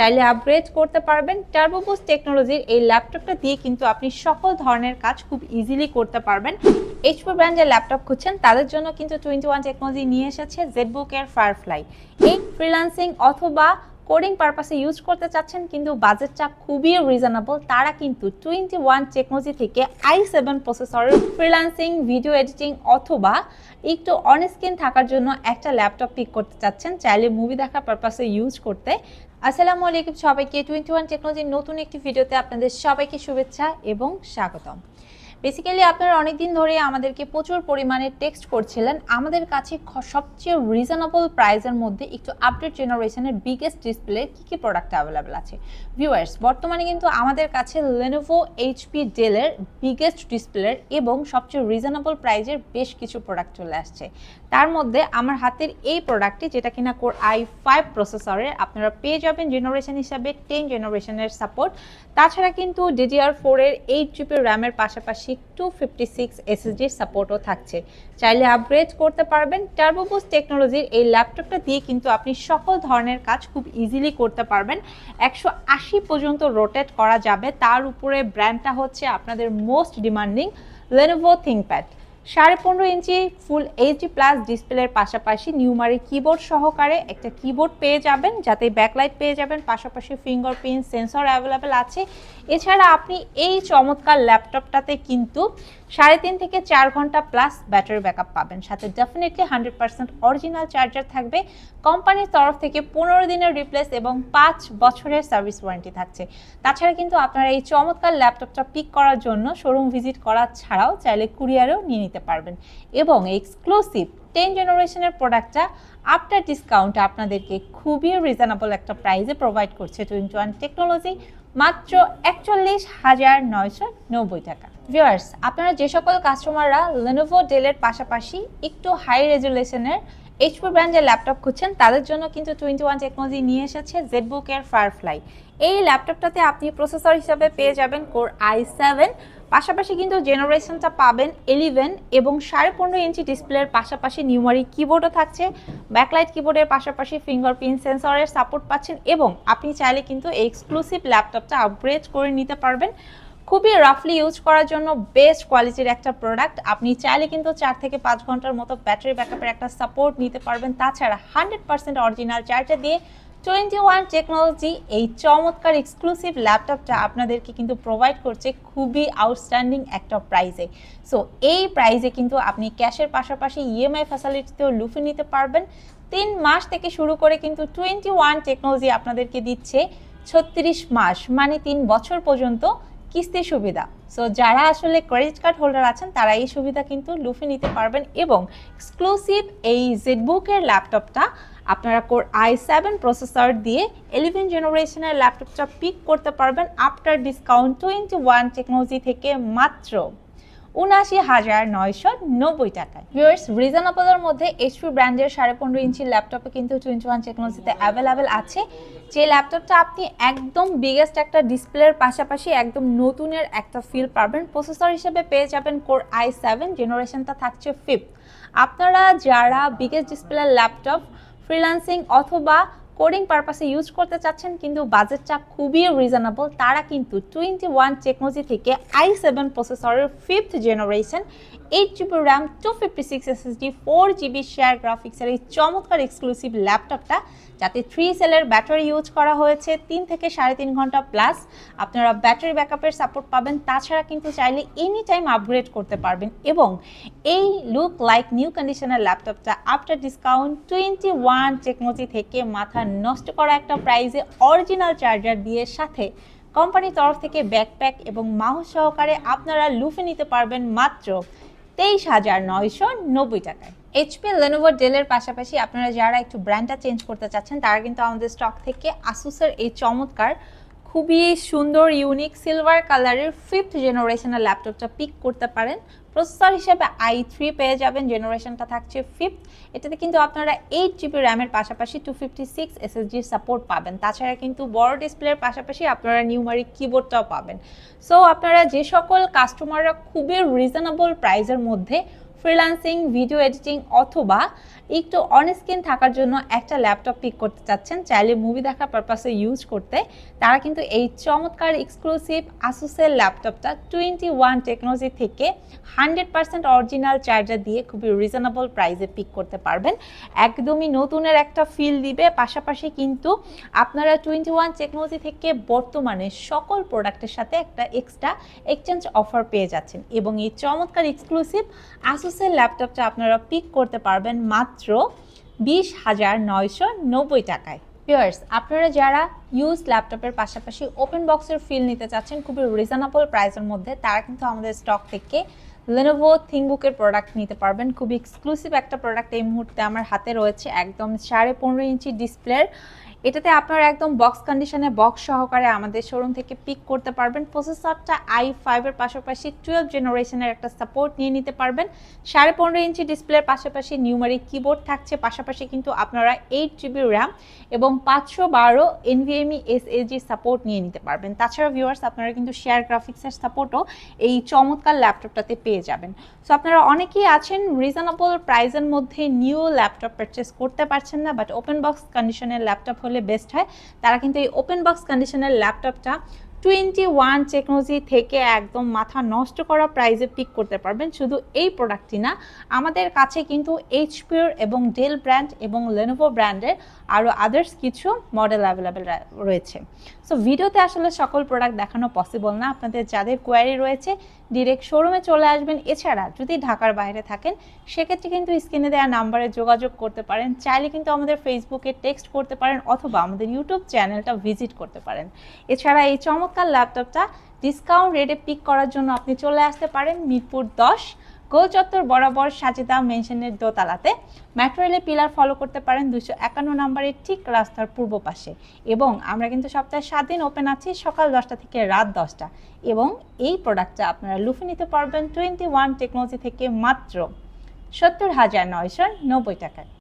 চাইলে আপগ্রেড করতে পারবেন। টার্বোবুস টেকনোলজির এই ল্যাপটপটা দিয়ে কিন্তু আপনি সকল ধরনের কাজ খুব ইজিলি করতে পারবেন। এইচপি ব্র্যান্ডের ল্যাপটপ খুঁজছেন, তাদের জন্য কিন্তু টোয়েন্টি ওয়ান টেকনোলজি নিয়ে এসেছে জেডবুক এর ফায়ারফ্লাই এই ফ্রিলান্সিং অথবা কোডিং পারপাসে ইউজ করতে চাচ্ছেন, কিন্তু বাজেটটা খুবই রিজনেবল তারা কিন্তু টোয়েন্টি ওয়ান টেকনোলজি থেকে আই সেভেন প্রসেসরের ফ্রিল্যান্সিং ভিডিও এডিটিং অথবা একটু অন স্ক্রিন থাকার জন্য একটা ল্যাপটপ পিক করতে চাচ্ছেন, চাইলে মুভি দেখার পারপাসে ইউজ করতে। আসসালামু আলাইকুম সবাইকে টোয়েন্টি ওয়ান টেকনোলজির নতুন একটি ভিডিওতে আপনাদের সবাইকে শুভেচ্ছা এবং স্বাগতম। বেসিক্যালি আপনারা অনেকদিন ধরে আমাদেরকে প্রচুর পরিমাণে টেক্সট করছিলেন। আমাদের কাছে সবচেয়ে রিজনেবল প্রাইসের মধ্যে একটু আপডেট জেনারেশনের বিগেস্ট ডিসপ্লে কী কী প্রোডাক্ট অ্যাভেলেবেল আছে? ভিউয়ার্স বর্তমানে কিন্তু আমাদের কাছে লেনোভো এইচপি ডেলের বিগেস্ট ডিসপ্লের এবং সবচেয়ে রিজনেবল প্রাইজের বেশ কিছু প্রোডাক্ট চলে আসছে। তার মধ্যে আমার হাতের এই প্রোডাক্টটি যেটা কিনা কোর আই ফাইভ প্রসেসরের আপনারা পেয়ে যাবেন জেনারেশন হিসাবে টেন জেনারেশনের সাপোর্ট তাছাড়া কিন্তু ডিডিআর ফোরের এইট জিবি র্যামের পাশাপাশি টু ফিফটি সিক্স এসএসডির সাপোর্টও থাকছে। চাইলে আপগ্রেড করতে পারবেন। টার্বোবোস টেকনোলজির এই ল্যাপটপটা দিয়ে কিন্তু আপনি সকল ধরনের কাজ খুব ইজিলি করতে পারবেন। একশো আশি পর্যন্ত রোটেট করা যাবে। তার উপরে ব্র্যান্ডটা হচ্ছে আপনাদের মোস্ট ডিমান্ডিং লেনোভো থিঙ্কপ্যাড সাড়ে পনেরো ইঞ্চি ফুল এইচডি প্লাস ডিসপ্লের পাশাপাশি নিউমারি কিবোর্ড সহকারে একটা কিবোর্ড পেয়ে যাবেন, যাতে ব্যাকলাইট পেয়ে যাবেন, পাশাপাশি ফিঙ্গারপ্রিন্ট সেন্সর অ্যাভেলেবেল আছে। এছাড়া আপনি এই চমৎকার ল্যাপটপটাতে কিন্তু সাড়ে তিন থেকে চার ঘণ্টা প্লাস ব্যাটারি ব্যাকআপ পাবেন। সাথে definitely hundred percent original charger থাকবে। কোম্পানির তরফ থেকে পনেরো দিনের রিপ্লেস এবং পাঁচ বছরের সার্ভিস ওয়ারেন্টি থাকছে। তাছাড়া কিন্তু আপনারা এই চমৎকার ল্যাপটপটা পিক করার জন্য শোরুম ভিজিট করা ছাড়াও চাইলে কুরিয়ারেও নিয়ে নিতে পারবেন। এবং এক্সক্লুসিভ টেন জেনারেশনের প্রোডাক্টটা আফটার ডিসকাউন্ট আপনাদেরকে খুবই রিজনেবল একটা প্রাইসে প্রোভাইড করছে। ওয়ান টেকনোলজি মাত্র একচল্লিশ হাজার নয়শো নব্বই টাকা। ভিওয়ার্স আপনারা যে সকল কাস্টমাররা লেনোভো ডেলের পাশাপাশি একটু হাই রেজুলেশনের এইচপি ব্র্যান্ডের ল্যাপটপ খুঁজছেন, তাদের জন্য কিন্তু টোয়েন্টি ওয়ান টেকনোলজি নিয়ে এসেছে জেডবুক এর ফায়ারফ্লাই এই ল্যাপটপটাতে আপনি প্রসেসর হিসাবে পেয়ে যাবেন কোর আই সেভেন পাশাপাশি কিন্তু জেনারেশনটা পাবেন এলিভেন এবং সাড়ে পনেরো ইঞ্চি ডিসপ্লের পাশাপাশি নিউমারি কিবোর্ডও থাকছে। ব্যাকলাইট কিবোর্ডের পাশাপাশি ফিঙ্গারপ্রিন্ট সেন্সরের সাপোর্ট পাচ্ছেন এবং আপনি চাইলে কিন্তু এক্সক্লুসিভ ল্যাপটপটা আপগ্রেড করে নিতে পারবেন। খুবই রাফলি ইউজ করার জন্য বেস্ট কোয়ালিটির একটা প্রোডাক্ট আপনি চাইলে কিন্তু চার থেকে পাঁচ ঘণ্টার মতো ব্যাটারি ব্যাকআপের একটা সাপোর্ট নিতে পারবেন। তাছাড়া হান্ড্রেড পার্সেন্ট অরিজিনাল চার্জার দিয়ে টোয়েন্টি ওয়ান টেকনোলজি এই চমৎকার এক্সক্লুসিভ ল্যাপটপটা আপনাদেরকে কিন্তু প্রোভাইড করছে খুবই আউটস্ট্যান্ডিং একটা প্রাইজে সো এই প্রাইজে কিন্তু আপনি ক্যাশের পাশাপাশি ইএমআই ফ্যাসিলিটিতেও লুফে নিতে পারবেন। তিন মাস থেকে শুরু করে কিন্তু টোয়েন্টি ওয়ান টেকনোলজি আপনাদেরকে দিচ্ছে ছত্রিশ মাস মানে তিন বছর পর্যন্ত। কিস্তি সুবিধা। সো যারা আসলে ক্রেডিট কার্ড হোল্ডার আছেন, তারা এই সুবিধা কিন্তু লুফে নিতে পারবেন এবং এক্সক্লুসিভ এই জেডবুকের ল্যাপটপটা আপনারা কোর আই সেভেন প্রসেসর দিয়ে ইলেভেন জেনারেশনের ল্যাপটপটা পিক করতে পারবেন after discount twenty one technology থেকে মাত্র। উনাশি হাজার নয়শো নব্বই টাকায়। ভিউয়ার্স রিজনেবলের মধ্যে এইচপি ব্র্যান্ডের সাড়ে পনেরো ইঞ্চি ল্যাপটপে কিন্তু টোয়েন্টি ওয়ান টেকনোলজিতে অ্যাভেলেবেল আছে। যে ল্যাপটপটা আপনি একদম বিগেস্ট একটা ডিসপ্লের পাশাপাশি একদম নতুনের একটা ফিল পাবেন প্রসেসর হিসেবে পেয়ে যাবেন কোর আই সেভেন জেনারেশনটা থাকছে ফিফথ আপনারা যারা বিগেস্ট ডিসপ্লের ল্যাপটপ ফ্রিল্যান্সিং অথবা কোডিং পারপাসে ইউজ করতে চাচ্ছেন, কিন্তু বাজেটটা খুবই রিজনেবল তারা কিন্তু টোয়েন্টি ওয়ান টেকনোলজি থেকে আই সেভেন প্রসেসরের fifth generation eight GB RAM two fifty six SSD four GB share গ্রাফিক্সের এই চমৎকার এক্সক্লুসিভ ল্যাপটপটা যাতে থ্রি সেলের ব্যাটারি ইউজ করা হয়েছে, তিন থেকে সাড়ে তিন ঘণ্টা প্লাস আপনারা ব্যাটারি ব্যাকআপের সাপোর্ট পাবেন। তাছাড়া কিন্তু চাইলে এনি টাইম আপগ্রেড করতে পারবেন এবং এই লুক লাইক নিউ কন্ডিশনের ল্যাপটপটা after discount twenty one technology থেকে মাথা নষ্ট করা একটা প্রাইসে অরিজিনাল চার্জার দিয়ে সাথে কোম্পানির তরফ থেকে ব্যাকপ্যাক এবং মাউস সহকারে আপনারা লুফে নিতে পারবেন মাত্র তেইশ হাজার নয়শো নব্বই টাকায়। এইচপি লেনোভো ডেলের পাশাপাশি আপনারা যারা একটু ব্র্যান্ডটা চেঞ্জ করতে চাচ্ছেন, তারা কিন্তু আমাদের স্টক থেকে আসুসের এই চমৎকার খুবই সুন্দর ইউনিক সিলভার কালারের ফিফথ জেনারেশনের ল্যাপটপটা পিক করতে পারেন। প্রসেসর হিসেবে আই থ্রি পেয়ে যাবেন জেনারেশনটা থাকছে ফিফথ এটাতে কিন্তু আপনারা এইট জিবি র্যামের পাশাপাশি টু ফিফটি সিক্স এসএসজির সাপোর্ট পাবেন। তাছাড়া কিন্তু বড় ডিসপ্লের পাশাপাশি আপনারা নিউমারিক কিবোর্ডটাও পাবেন। সো আপনারা যে সকল কাস্টমাররা খুবই রিজনেবল প্রাইসের মধ্যে ফ্রিল্যান্সিং, ভিডিও এডিটিং অথবা একটু অনস্ক্রিন থাকার জন্য একটা ল্যাপটপ পিক করতে চাচ্ছেন, চাইলে মুভি দেখার পারপাসে ইউজ করতে, তারা কিন্তু এই চমৎকার এক্সক্লুসিভ আসুসের ল্যাপটপটা টোয়েন্টি ওয়ান টেকনোলজি থেকে হান্ড্রেড পার্সেন্ট অরিজিনাল চার্জার দিয়ে খুবই রিজনেবল প্রাইসে পিক করতে পারবেন। একদমই নতুনের একটা ফিল দিবে, পাশাপাশি কিন্তু আপনারা টোয়েন্টি ওয়ান টেকনোলজি থেকে বর্তমানে সকল প্রোডাক্টের সাথে একটা এক্সট্রা এক্সচেঞ্জ অফার পেয়ে যাচ্ছেন। এবং এই চমৎকার এক্সক্লুসিভ আসুসের ল্যাপটপটা আপনারা পিক করতে পারবেন মাত্র বিশ হাজার নয়শো নব্বই টাকায়। ভিউয়ার্স আপনারা যারা ইউজ ল্যাপটপের পাশাপাশি ওপেন বক্সের ফিল নিতে চাচ্ছেন খুবই রিজনেবল প্রাইসের মধ্যে, তারা কিন্তু আমাদের স্টক থেকে লেনোভো থিংবুকের প্রোডাক্ট নিতে পারবেন। খুবই এক্সক্লুসিভ একটা প্রোডাক্ট এই মুহূর্তে আমার হাতে রয়েছে, একদম সাড়ে পনেরো ইঞ্চি ডিসপ্লের এটাতে আপনারা একদম বক্স কন্ডিশনে বক্স সহকারে আমাদের শোরুম থেকে পিক করতে পারবেন। প্রসেসরটা আই ফাইভের পাশাপাশি টুয়েলভ জেনারেশনের একটা সাপোর্ট নিয়ে নিতে পারবেন। সাড়ে পনেরো ইঞ্চি ডিসপ্লের পাশাপাশি নিউমারিক কিবোর্ড থাকছে। পাশাপাশি কিন্তু আপনারা এইট জিবি র্যাম এবং পাঁচশো বারো এনভিএমই এসএসজি সাপোর্ট নিয়ে নিতে পারবেন। তাছাড়া ভিউয়ার্স আপনারা কিন্তু শেয়ার গ্রাফিক্সের সাপোর্টও এই চমৎকার ল্যাপটপটাতে পেয়ে যাবেন। সো আপনারা অনেকেই আছেন রিজনেবল প্রাইসের মধ্যে নিউ ল্যাপটপ পারচেস করতে পারছেন না বাট ওপেন বক্স কন্ডিশনের ল্যাপটপ হলে বেস্ট হয়। তারা কিন্তু এই ওপেন বক্স কন্ডিশনের ল্যাপটপটা টোয়েন্টি ওয়ান টেকনোলজি থেকে একদম মাথা নষ্ট করা প্রাইজে পিক করতে পারবেন। শুধু এই প্রোডাক্টটি না, আমাদের কাছে কিন্তু এইচপির এবং ডেল ব্র্যান্ড এবং লেনোভো ব্র্যান্ডের আরও আদার্স কিছু মডেল অ্যাভেলেবেল রয়েছে। সো ভিডিওতে আসলে সকল প্রোডাক্ট দেখানো পসিবল না। আপনাদের যাদের কোয়ারি রয়েছে ডিরেক্ট শোরুমে চলে আসবেন। এছাড়া যদি ঢাকার বাইরে থাকেন, সেক্ষেত্রে কিন্তু স্ক্রিনে দেওয়া নাম্বারে যোগাযোগ করতে পারেন। চাইলে কিন্তু আমাদের ফেসবুকে টেক্সট করতে পারেন অথবা আমাদের ইউটিউব চ্যানেলটা ভিজিট করতে পারেন। এছাড়া এই চমৎকার ল্যাপটপটা ডিসকাউন্ট রেটে পিক করার জন্য আপনি চলে আসতে পারেন মিরপুর দশ, গোল চত্বর বরাবর সাজেদা মেনশনের দোতলাতে। মেট্রো পিলার ফলো করতে পারেন দুশো একান্ন নম্বরের ঠিক রাস্তার পূর্ব পাশে। এবং আমরা কিন্তু সপ্তাহে সাত দিন ওপেন আছি, সকাল দশটা থেকে রাত দশটা। এবং এই প্রোডাক্টটা আপনারা লুফে নিতে পারবেন টোয়েন্টি ওয়ান টেকনোলজি থেকে মাত্র সত্তর হাজার নয়শো নব্বই টাকায়।